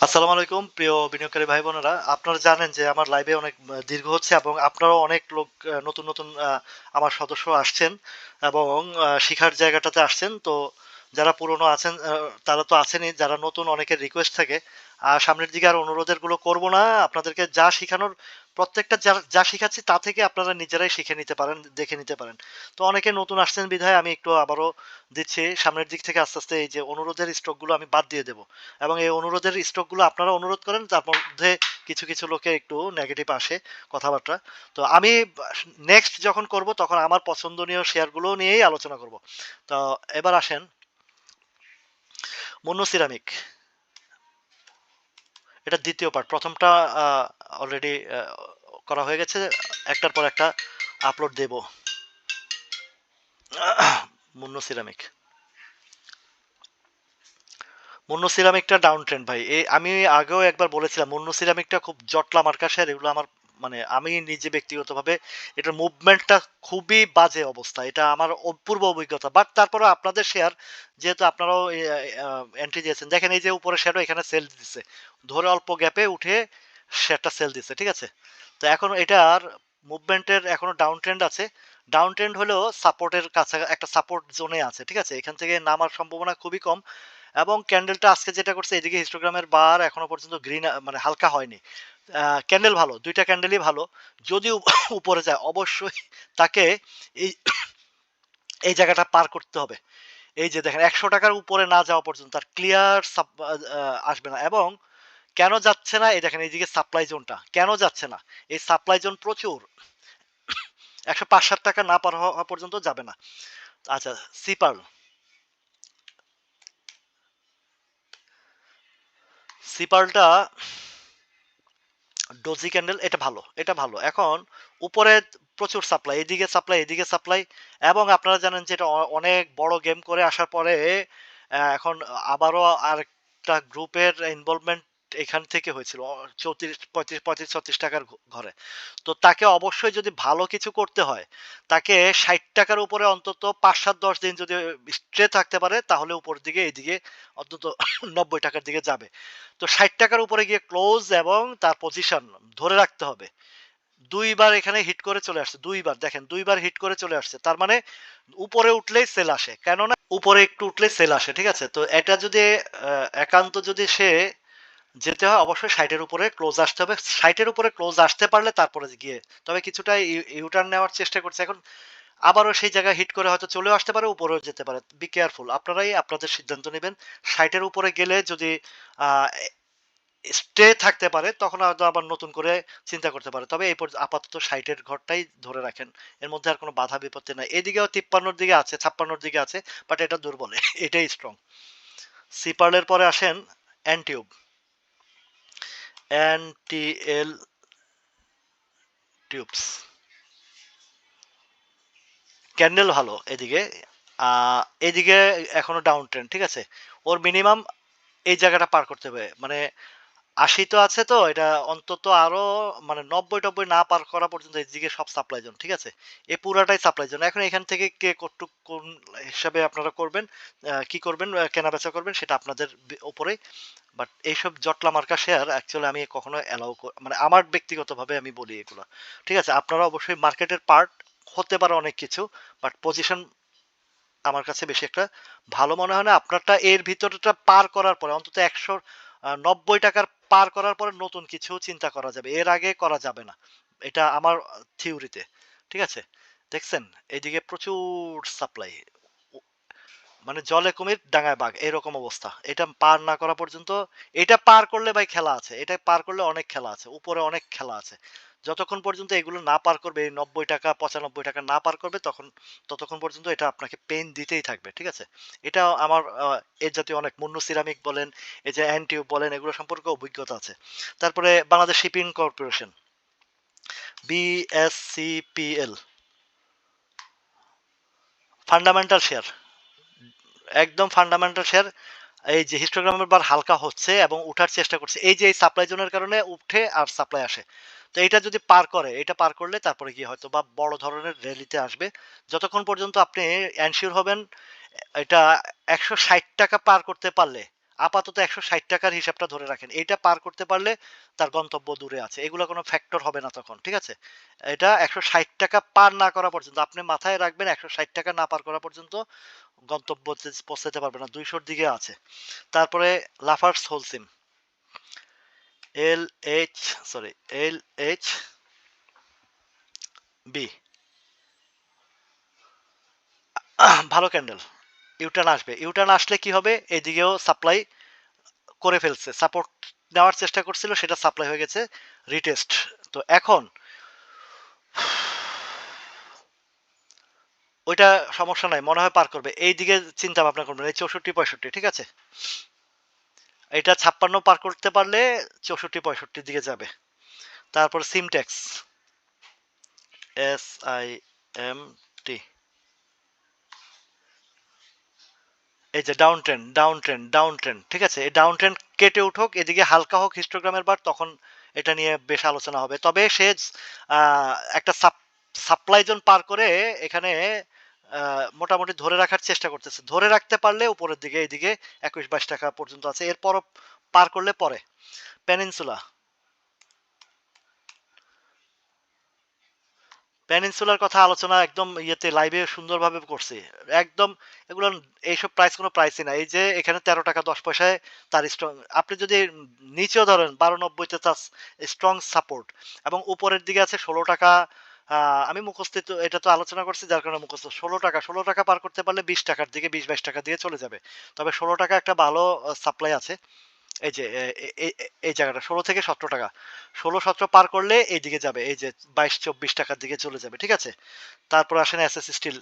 আসসালামু আলাইকুম, প্রিয় বিনিয়োগকারী ভাই বোনেরা। আপনারা জানেন যে আমার লাইভে অনেক দীর্ঘ হচ্ছে এবং আপনারাও অনেক লোক নতুন নতুন আমার সদস্য আসছেন এবং শিখার জায়গাটাতে আসছেন। তো যারা পুরনো আছেন তারা তো আছেনই। যারা নতুন, অনেকের রিকোয়েস্ট থাকে। সামনের দিকে আর অনুরোধেরগুলো করব না। আপনাদেরকে যা শিখানোর, প্রত্যেকটা যা যা শিখাচ্ছি তা থেকে আপনারা নিজেরাই শিখে নিতে পারেন, দেখে নিতে পারেন। তো অনেকে নতুন আসছেন বিধায় আমি একটু আবারও দিচ্ছি, সামনের দিক থেকে আস্তে আস্তে এই যে অনুরোধের স্টকগুলো আমি বাদ দিয়ে দেবো। এবং এই অনুরোধের স্টকগুলো আপনারা অনুরোধ করেন, তার মধ্যে কিছু কিছু লোকে একটু নেগেটিভ আসে কথাবার্তা। তো আমি নেক্সট যখন করব তখন আমার পছন্দনীয় শেয়ারগুলো নিয়েই আলোচনা করব। তো এবার আসেন মন্য সিরামিক। এটা দ্বিতীয় পার্ট প্রথমটা অলরেডি করা হয়ে গেছে। একটার পর একটা আপলোড দেব। মুন্ন সিরামিক। মুন্ন সিরামিকটা ডাউন ট্রেন্ড ভাই। এই আমি আগেও একবার বলেছিলাম, মুন্ন সিরামিকটা খুব জটলা মার্কাশের এগুলো আমার মানে আমি নিজে ব্যক্তিগতভাবে এটার মুভমেন্টটা খুবই বাজে অবস্থা। এটা আমার অপূর্ব অভিজ্ঞতা। বাট তারপরে আপনাদের শেয়ার যেহেতু আপনারাও এন্ট্রি দিয়েছেন, দেখেন এই যে উপরে শেয়ারও এখানে সেল দিচ্ছে ধরে অল্প গ্যাপে উঠে শেয়ারটা সেল দিচ্ছে ঠিক আছে? তো এখন এটার মুভমেন্টের এখনও ডাউন ট্রেন্ড আছে। ডাউন ট্রেন্ড হলেও সাপোর্টের কাছে একটা সাপোর্ট জোনে আছে, ঠিক আছে? এখান থেকে নামার সম্ভাবনা খুবই কম। এবং ক্যান্ডেলটা আজকে যেটা করছে, এদিকে হিস্টোগ্রামের বার এখনও পর্যন্ত গ্রিন মানে হালকা হয়নি। ক্যান্ডেল ভালো, দুইটা ক্যান্ডেলই ভালো। যদি উপরে যায়, অবশ্যই তাকে এই এই জায়গাটা পার করতে হবে। এই যে দেখেন, একশো টাকার উপরে না যাওয়া পর্যন্ত তার ক্লিয়ার আসবে না। এবং কেন যাচ্ছে না? এই দেখেন, এইদিকে সাপ্লাই জোনটা কেন যাচ্ছে না? এই সাপ্লাই জোন প্রচুর। একশো পাঁচ ষাট টাকা না পার হওয়া পর্যন্ত যাবে না। আচ্ছা সিপার্ল সিপার্লটা ডোজি ক্যান্ডেল, এটা ভালো এটা ভালো। এখন উপরে প্রচুর সাপ্লাই, এদিকে সাপ্লাই এদিকে সাপ্লাই, এবং আপনারা জানেন যে এটা অনেক বড় গেম করে আসার পরে এখন আবারও আরেকটা গ্রুপের ইনভলভমেন্ট এখান থেকে হয়েছিল চৌত্রিশ, পঁয়ত্রিশ পঁয়ত্রিশ, ছত্রিশ টাকার ঘরে। তো তাকে অবশ্যই যদি ভালো কিছু করতে হয়, তাকে ষাট টাকার উপরে অন্তত পাঁচ, সাত, দশ দিন যদি স্ট্রে থাকতে পারে, তাহলে উপরের দিকে, এইদিকে অন্তত নব্বই টাকার দিকে যাবে। তো ষাট টাকার উপরে গিয়ে ক্লোজ এবং তার পজিশন ধরে রাখতে হবে। দুইবার এখানে হিট করে চলে আসছে, দুইবার, দেখেন, দুইবার হিট করে চলে আসছে। তার মানে উপরে উঠলেই সেল আসে, কেননা উপরে একটু উঠলে সেল আসে, ঠিক আছে? তো এটা যদি একান্ত যদি সে যেতে হয় অবশ্যই ষাটের উপরে ক্লোজ আসতে হবে। ষাটের উপরে ক্লোজ আসতে পারলে তারপরে গিয়ে। তবে কিছুটা ইউটার্ন নেওয়ার চেষ্টা করছে। এখন আবারও সেই জায়গায় হিট করে হয়তো চলেও আসতে পারে, উপরেও যেতে পারে। বি কেয়ারফুল আপনারাই আপনাদের সিদ্ধান্ত নেবেন। ষাটের উপরে গেলে যদি স্টে থাকতে পারে, তখন হয়তো আবার নতুন করে চিন্তা করতে পারে। তবে এই আপাতত ষাটের ঘরটাই ধরে রাখেন। এর মধ্যে আর কোনো বাধা বিপত্তি নাই। এদিকেও তিপ্পান্নর দিকে আছে, ছাপ্পান্নর দিকে আছে বাট এটা দুর্বল। এটাই স্ট্রং সিপার্লের পরে আসেন অ্যান্টিউব এনটিএল টিউবস ক্যান্ডেল ভালো, এদিকে। এদিকে এখনও ডাউন ট্রেন ঠিক আছে? ওর মিনিমাম এই জায়গাটা পার করতে হবে। মানে আশি তো আছে তো, এটা অন্তত আরও মানে নব্বই টব্বই না পার করা পর্যন্ত এদিকে সব সাপ্লাই জোন ঠিক আছে? এ পুরাটাই সাপ্লাই জোন এখন এখান থেকে কে কতটুক কোন হিসাবে আপনারা করবেন কি করবেন কেনা বেচা করবেন সেটা আপনাদের ওপরে বাট এইসব জটলা মার্কা শেয়ার অ্যাকচুয়ালি আমি কখনো অ্যালাউ মানে আমার ব্যক্তিগতভাবে আমি বলি এগুলো। ঠিক আছে? আপনারা অবশ্যই মার্কেটের পার্ট হতে পারে অনেক কিছু বাট পজিশন আমার কাছে বেশি একটা ভালো মনে হয় না। আপনারটা এর ভিতরটা পার করার পরে অন্তত একশো নব্বই টাকার পার করার পরে নতুন কিছু চিন্তা করা যাবে। এর আগে করা যাবে না। এটা আমার থিওরিতে। ঠিক আছে? দেখছেন? এইদিকে প্রচুর সাপ্লাই। মানে জলে কুমির ডাঙায় বাঘ, এরকম অবস্থা। এটা পার না করা পর্যন্ত, এটা পার করলে ভাই খেলা আছে। এটা পার করলে অনেক খেলা আছে। উপরে অনেক খেলা আছে। যতক্ষণ পর্যন্ত এগুলো না পার করবে, এই নব্বই টাকা, পঁচানব্বই টাকা না পার করবে, তখন, ততক্ষণ পর্যন্ত এটা আপনাকে পেন দিতেই থাকবে, ঠিক আছে? এটা আমার এর জাতীয় অনেক মুন্নু সিরামিক বলেন, এই যে অ্যান্টিউব বলেন এগুলো সম্পর্কে অভিজ্ঞতা আছে। তারপরে Bangladesh shipping corporation BSCPL fundamental share একদম ফান্ডামেন্টাল শেয়ার এই যে হিস্টোগ্রামের বার হালকা হচ্ছে এবং উঠার চেষ্টা করছে। এই যে এই সাপ্লাই জোনের কারণে উঠে আর সাপ্লাই আসে। তো এটা যদি পার করে, এটা পার করলে তারপরে গিয়ে হয়তো বা বড় ধরনের র্যালিতে আসবে। যতক্ষণ পর্যন্ত আপনি অ্যানশিওর হবেন, এটা একশো ষাট টাকা পার করতে পারলে, আপাতত একশো ষাট টাকার হিসাবটা ধরে রাখেন। এইটা পার করতে পারলে তার গন্তব্য দূরে আছে। এগুলো কোনো ফ্যাক্টর হবে না তখন, ঠিক আছে? এটা একশো ষাট টাকা পার না করা পর্যন্ত, আপনি মাথায় রাখবেন একশো ষাট টাকা না পার করা পর্যন্ত গন্তব্য পৌঁছাতে পারবে না, দুইশোর দিকে আছে। তারপরে Lafarge Holcim L H B ভালো ক্যান্ডেল ইউটার্ন আসবে। ইউটার্ন আসলে কি হবে? এদিকেও সাপ্লাই করে ফেলছে। সাপোর্ট নেওয়ার চেষ্টা করছিল, সেটা সাপ্লাই হয়ে গেছে রিটেস্ট তো এখন ওইটা সমস্যা নাই, মনে হয় পার করবে। এই দিকে চিন্তা ভাবনা করবেন, এই চৌষট্টি পঁয়ষট্টি, ঠিক আছে? এটা ছাপ্পান্ন পার করতে পারলে চৌষট্টি, পঁয়ষট্টির দিকে যাবে। তারপর Simtex S I M T এই যে down trend down trend down trend ঠিক আছে? এই ডাউন ট্রেন্ড কেটে উঠুক, এদিকে হালকা হোক হিস্টোগ্রামের বার, তখন এটা নিয়ে বেশ আলোচনা হবে। তবে সে একটা সাপ্লাই জোন পার করে এখানে মোটামুটি ধরে রাখার চেষ্টা করতেছে। ধরে রাখতে পারলে উপরের দিকে, এইদিকে একুশ বাইশ টাকা পর্যন্ত আছে। এরপর পার করলে পরে। পেনিনসুলা পেনিনসুলার কথা আলোচনা একদম ইয়েতে লাইভে সুন্দরভাবে করছি। একদম এগুলো, এইসব প্রাইস কোনো প্রাইসই না এই যে এখানে তেরো টাকা দশ পয়সায় তার স্ট্রং আপনি যদি নিচেও ধরেন, বারো নব্বইতে তার স্ট্রং সাপোর্ট এবং উপরের দিকে আছে ষোলো টাকা আমি মুখস্থ এটা তো আলোচনা করছি, যার কারণে মুখস্থ। ষোলো টাকা ষোলো টাকা পার করতে পারলে বিশ টাকার দিকে, বিশ বাইশ টাকা দিয়ে চলে যাবে। তবে ষোলো টাকা একটা ভালো সাপ্লাই আছে। এই যে এই জায়গাটা, ষোলো থেকে সতেরো টাকা। ষোলো, সতেরো পার করলে এই দিকে যাবে, এই যে বাইশ, চব্বিশ টাকার দিকে চলে যাবে, ঠিক আছে? তারপর আসেন S S steel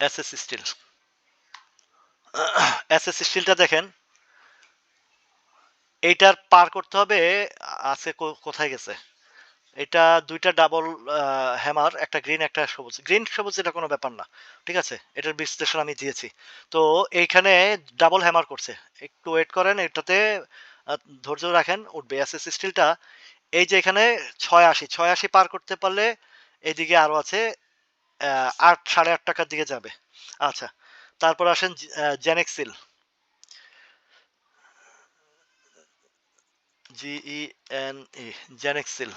S S steel S S স্টিলটা দেখেন। এইটার পার করতে হবে আছে কোথায় গেছে? এটা দুইটা ডাবল হ্যামার একটা গ্রিন একটা সবুজ। গ্রিন সবুজ এটা কোনো ব্যাপার না, ঠিক আছে? এটার বিশ্লেষণ আমি দিয়েছি। তো এইখানে ডাবল হ্যামার করছে। একটু ওয়েট করেন, এটাতে ধৈর্য রাখেন, উঠবে। এসএস স্টিলটা এই যে এখানে ছয় আশি ছয় আশি পার করতে পারলে এদিকে আরও আছে আট, সাড়ে আট টাকার দিকে যাবে। আচ্ছা তারপর আসেন জেনেক্সিল জিই এন ই জেনেক্সিল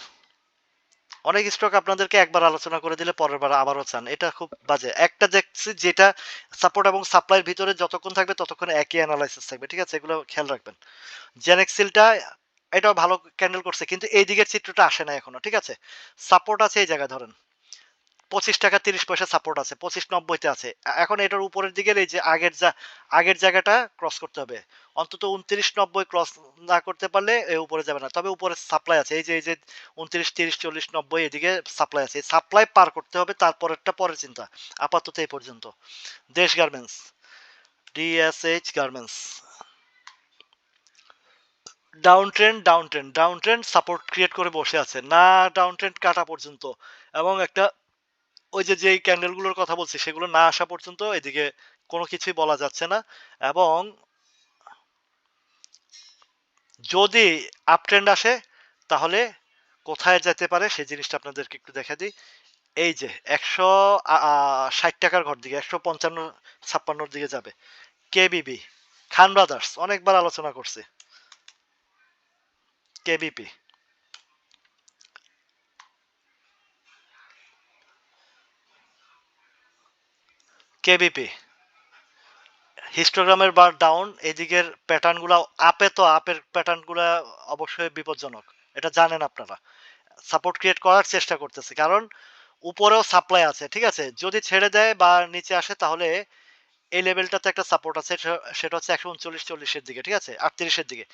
অনেক স্টক আপনাদেরকে একবার আলোচনা করে দিলে পরের বার আবারও চান। এটা খুব বাজে। একটা দেখছি যেটা সাপোর্ট এবং সাপ্লাইয়ের ভিতরে যতক্ষণ থাকবে ততক্ষণ একই অ্যানালাইসিস থাকবে, ঠিক আছে? এগুলো খেয়াল রাখবেন। জেনেক্সিলটা এটাও ভালো ক্যান্ডেল করছে, কিন্তু এই দিকের চিত্রটা আসে না এখনও, ঠিক আছে? সাপোর্ট আছে এই জায়গায়, ধরেন। পঁচিশ টাকা তিরিশ পয়সা সাপোর্ট আছে, পঁচিশ নব্বইতে আছে। এখন এটার উপরের দিকে এই যে আগের যা, আগের জায়গাটা ক্রস করতে হবে। অন্তত উনত্রিশ নব্বই ক্রস না করতে পারলে এ উপরে যাবে না। তবে উপরে সাপ্লাই আছে। এই যে এই যে উনত্রিশ, তিরিশ, চল্লিশ, নব্বই এদিকে সাপ্লাই আছে। সাপ্লাই পার করতে হবে তারপরেরটা পরের চিন্তা। আপাতত এই পর্যন্ত। দেশ garments DSH garments down trend down trend down trend support create করে বসে আছে। না ডাউন ট্রেন্ড কাটা পর্যন্ত। এবং একটা ওই যে, যেই ক্যান্ডেলগুলোর কথা বলছি, সেগুলো না আসা পর্যন্ত এদিকে কোনো কিছুই বলা যাচ্ছে না এবং যদি আপ ট্রেন্ড আসে, তাহলে কোথায় যেতে পারে সেই জিনিসটা আপনাদেরকে একটু দেখা দিই। এই যে, একশো ষাট টাকার ঘর দিকে, একশো পঞ্চান্ন, ছাপ্পান্নর দিকে যাবে। কেবিবি খান ব্রাদার্স অনেকবার আলোচনা করছে। কেবিপি কেবিপি হিস্টোগ্রামের বার ডাউন এদিকের প্যাটার্নগুলো আপে তো আপের প্যাটার্নগুলো অবশ্যই বিপজ্জনক। এটা জানেন আপনারা। সাপোর্ট ক্রিয়েট করার চেষ্টা করতেছে, কারণ উপরেও সাপ্লাই আছে, ঠিক আছে? যদি ছেড়ে দেয় বা নিচে আসে, তাহলে এই লেভেলটাতে একটা সাপোর্ট আছে সেটা হচ্ছে একশো উনচল্লিশ, চল্লিশের দিকে, ঠিক আছে? আটত্রিশের দিকে।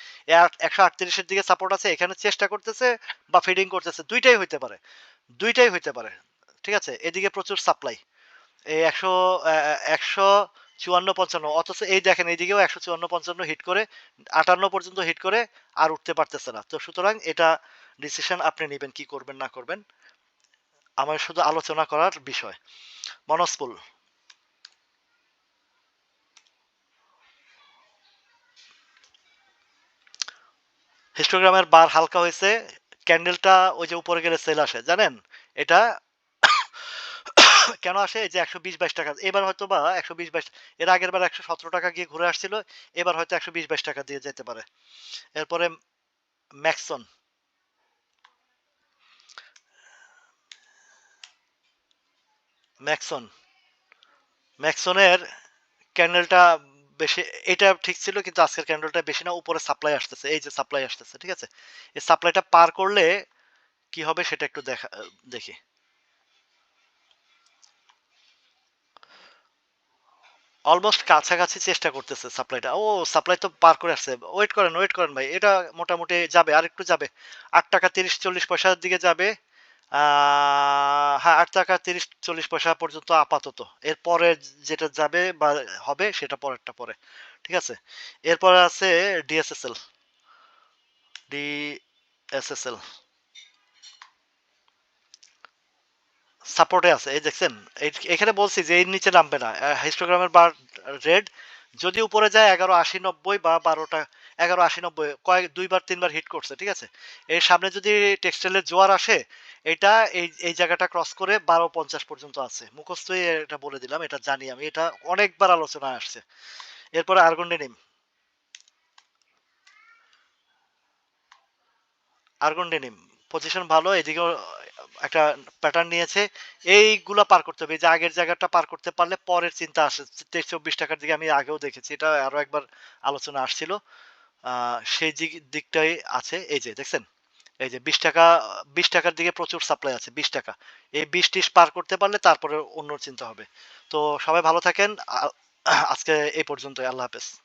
একশো আটত্রিশের দিকে সাপোর্ট আছে, এখানে চেষ্টা করতেছে বা ফিডিং করতেছে, দুইটাই হইতে পারে। দুইটাই হইতে পারে, ঠিক আছে? এদিকে প্রচুর সাপ্লাই এই একশো একশো চুয়ান্ন পঞ্চান্ন, অথচ এই দেখেন এইদিকেও একশো চুয়ান্ন পঞ্চান্ন হিট করে, আটান্ন পর্যন্ত হিট করে আর উঠতে পারতেছে না। তো সুতরাং এটা ডিসিশন আপনি নেবেন, কি করবেন, না করবেন, আমার শুধু আলোচনা করার বিষয়। মনস্পুল হিস্টোগ্রামের বার হালকা হয়েছে ক্যান্ডেলটা ওই যে উপরে গেলে সেল আসে, জানেন? এটা কেন আসে? যে একশো বিশ বাইশ টাকা। এবার হয়তো বা একশো বিশ বাইশ, এর আগের বার একশো সতেরো টাকা গিয়ে ঘুরে আসছিল, এবার হয়তো একশো বিশ বাইশ টাকা দিয়ে যেতে পারে। এরপরে ম্যাক্সন। ম্যাক্সন। ম্যাক্সনের ক্যান্ডেলটা বেশি, এটা ঠিক ছিল কিন্তু আজকের ক্যান্ডেলটা বেশি না, উপরে সাপ্লাই আসতেছে, এই যে সাপ্লাই আসতেছে, ঠিক আছে? এই সাপ্লাইটা পার করলে কি হবে সেটা একটু দেখা, দেখি। অলমোস্ট কাছাকাছি চেষ্টা করতেছে সাপ্লাইটা ও সাপ্লাই তো পার করে আসছে। ওয়েট করেন ওয়েট করেন ভাই, এটা মোটামুটি যাবে, আর একটু যাবে। আট টাকা তিরিশ চল্লিশ পয়সার দিকে যাবে। হ্যাঁ আট টাকা তিরিশ চল্লিশ পয়সা পর্যন্ত আপাতত। এরপরে যেটা যাবে বা হবে, সেটা পরেরটা পরে। ঠিক আছে? এরপরে আছে ডিএসএসএল ডিএসএসএল সাপোর্টে আছে। এই দেখছেন এখানে বলছি যে এর নিচে নামবে না। হিস্টোগ্রামের বার রেড যদি উপরে যায় এগারো আশি নব্বই বা বারোটা, এগারো আশি নব্বই, কয়েক, দুইবার, তিনবার হিট করছে, ঠিক আছে? এর সামনে যদি টেক্সটাইলের জোয়ার আসে, এটা এই এই জায়গাটা ক্রস করে বারো পঞ্চাশ পর্যন্ত আছে। মুখস্থই এটা বলে দিলাম, এটা জানি আমি, এটা অনেকবার আলোচনায় আসছে। এরপরে আর্গন্ডেনিম আর্গন্ডেনিম পজিশন ভালো, এদিকেও একটা প্যাটার্ন নিয়েছে। এইগুলা পার করতে হবে যে আগের জায়গাটা পার করতে পারলে পরের চিন্তা আসে। তেইশ, চব্বিশ টাকার দিকে আমি আগেও দেখেছি, এটা আরও একবার আলোচনা আসছিল। সেই দিক- দিকটাই আছে, এই যে, দেখছেন? এই যে বিশ টাকা, বিশ টাকার দিকে প্রচুর সাপ্লাই আছে, বিশ টাকা। এই বিশ টিশ পার করতে পারলে তারপরে অন্য চিন্তা হবে। তো সবাই ভালো থাকেন আজকে এই পর্যন্তই, আল্লাহ হাফেজ।